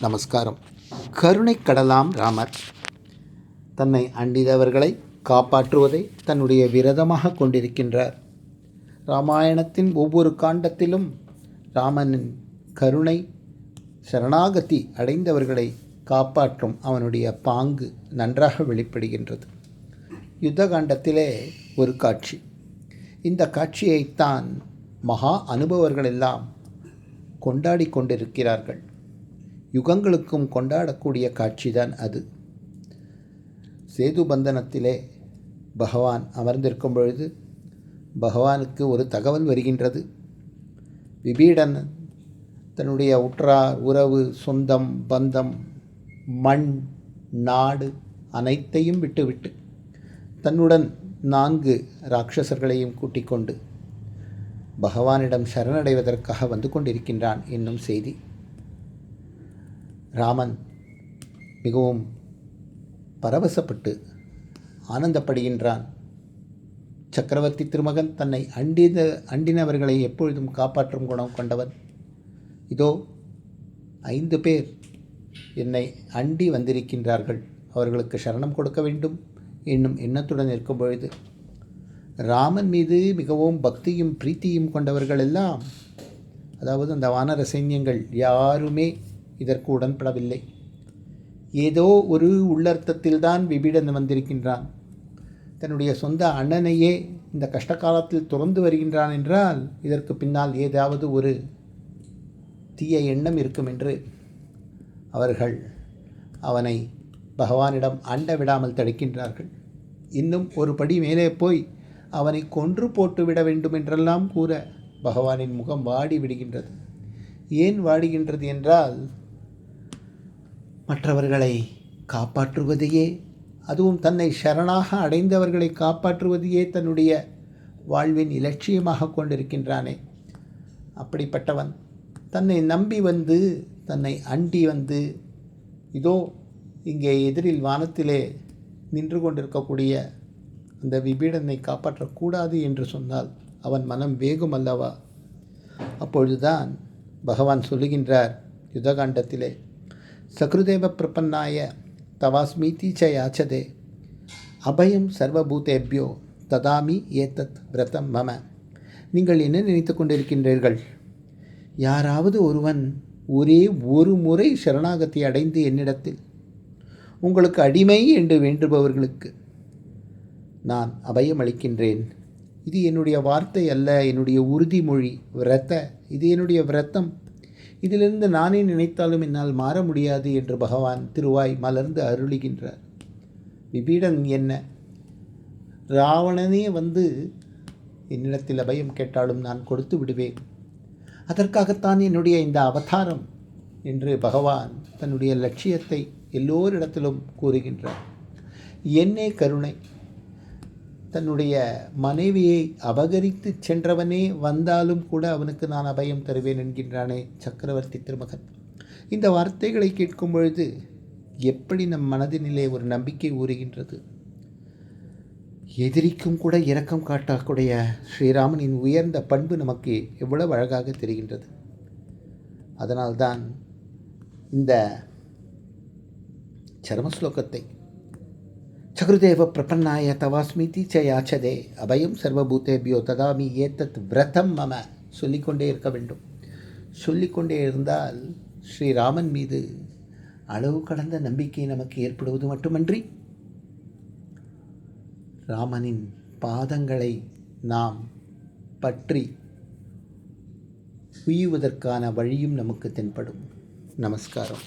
நமஸ்காரம். கருணை கடலாம் ராமர். தன்னை அண்டிதவர்களை காப்பாற்றுவதை தன்னுடைய விரதமாக கொண்டிருக்கின்றார். ராமாயணத்தின் ஒவ்வொரு காண்டத்திலும் ராமனின் கருணை சரணாகதி அடைந்தவர்களை காப்பாற்றும் அவனுடைய பாங்கு நன்றாக வெளிப்படுகின்றது. யுத்த காண்டத்திலே ஒரு காட்சி. இந்த காட்சியைத்தான் மகா அனுபவர்கள் எல்லாம் கொண்டாடி கொண்டிருக்கிறார்கள். யுகங்களுக்கும் கொண்டாடக்கூடிய காட்சிதான் அது. சேது பந்தனத்திலே பகவான் அமர்ந்திருக்கும் பொழுது பகவானுக்கு ஒரு தகவல் வருகின்றது. விபீடன் தன்னுடைய உற்றார் உறவு சொந்தம் பந்தம் மண் நாடு அனைத்தையும் விட்டுவிட்டு தன்னுடன் நான்கு ராட்சசர்களையும் கூட்டிக் கொண்டு பகவானிடம் சரணடைவதற்காக வந்து கொண்டிருக்கின்றான் என்னும் செய்தி. ராமன் மிகவும் பரவசப்பட்டு ஆனந்தப்படுகின்றான். சக்கரவர்த்தி திருமகன் தன்னை அண்டின அண்டினவர்களை எப்பொழுதும் காப்பாற்றும் குணம் கொண்டவன். இதோ ஐந்து பேர் என்னை அண்டி வந்திருக்கின்றார்கள். அவர்களுக்கு சரணம் கொடுக்க வேண்டும். என்னும் எண்ணத்துடன் இருக்கும் பொழுது ராமன் மீது மிகவும் பக்தியும் பிரீத்தியும் கொண்டவர்கள் எல்லாம் அதாவது அந்த வானர சைன்யங்கள் யாருமே இதற்கு உடன்படவில்லை. ஏதோ ஒரு உள்ளர்த்தத்தில்தான் விபீடன் வந்திருக்கின்றான். தன்னுடைய சொந்த அண்ணனையே இந்த கஷ்ட காலத்தில் துறந்து வருகின்றான் என்றால் இதற்கு பின்னால் ஏதாவது ஒரு தீய எண்ணம் இருக்கும் என்று. அவர்கள் அவனை பகவானிடம் அண்ட விடாமல் தடுக்கின்றார்கள். இன்னும் ஒரு படி மேலே போய் அவனை கொன்று போட்டு விட வேண்டும் என்றெல்லாம் கூற பகவானின் முகம் வாடி விடுகின்றது. ஏன் வாடுகின்றது என்றால் மற்றவர்களை காப்பாற்றுவதையே அதுவும் தன்னை சரணாக அடைந்தவர்களை காப்பாற்றுவதையே தன்னுடைய வாழ்வின் இலட்சியமாக கொண்டிருக்கின்றானே. அப்படிப்பட்டவன் தன்னை நம்பி வந்து தன்னை அண்டி வந்து இதோ இங்கே எதிரில் வானத்திலே நின்று கொண்டிருக்கக்கூடிய அந்த விபீடனை காப்பாற்றக்கூடாது என்று சொன்னால் அவன் மனம் வேகும் அல்லவா? அப்பொழுதுதான் பகவான் சொல்லுகின்றார் யுதகாண்டத்திலே சகுருதேவ பிரபன்னாய தவாஸ்மீதி ச யாச்சதே. அபயம் சர்வபூதேபியோ ததாமி ஏத்தத் விரதம் மம. நீங்கள் என்ன நினைத்து கொண்டிருக்கின்றீர்கள்? யாராவது ஒருவன் ஒரே ஒரு முறை சரணாகத்தை அடைந்து என்னிடத்தில் உங்களுக்கு அடிமை என்று வேண்டுபவர்களுக்கு நான் அபயம் அளிக்கின்றேன். இது என்னுடைய வார்த்தை அல்ல என்னுடைய உறுதிமொழி விரத்த இது என்னுடைய விரத்தம் இதிலிருந்து நானே நினைத்தாலும் என்னால் மாற முடியாது என்று பகவான் திருவாய் மலர்ந்து அருளுகின்றார். விபீடன் என்ன? ராவணனே வந்து என்னிடத்தில் அபயம் கேட்டாலும் நான் கொடுத்து விடுவேன். அதற்காகத்தான் என்னுடைய இந்த அவதாரம் என்று பகவான் தன்னுடைய லட்சியத்தை எல்லோரிடத்திலும் கூறுகின்றார். என்னே கருணை! தன்னுடைய மனைவியை அபகரித்து சென்றவனே வந்தாலும் கூட அவனுக்கு நான் அபயம் தருவேன் என்கின்றானே சக்கரவர்த்தி திருமகன். இந்த வார்த்தைகளை கேட்கும் பொழுது எப்படி நம் மனதினிலே ஒரு நம்பிக்கை ஊறுகின்றது? எதிரிக்கும் கூட இரக்கம் காட்டக்கூடிய ஸ்ரீராமனின் உயர்ந்த பண்பு நமக்கு எவ்வளவு அழகாக தெரிகின்றது. அதனால்தான் இந்த சரமஸ்லோகத்தை சகுருதேவ பிரபன்னாய தவாஸ்மிதி ச யாச்சதே அபயம் சர்வபூதேபியோ ததாமி ஏத்தத் விரதம் மம சொல்லிக்கொண்டே இருக்க வேண்டும். சொல்லிக்கொண்டே இருந்தால் ஸ்ரீராமன் மீது அளவு கடந்த நம்பிக்கை நமக்கு ஏற்படுவது மட்டுமன்றி ராமனின் பாதங்களை நாம் பற்றி உய்வதற்கான வழியும் நமக்கு தென்படும். நமஸ்காரம்.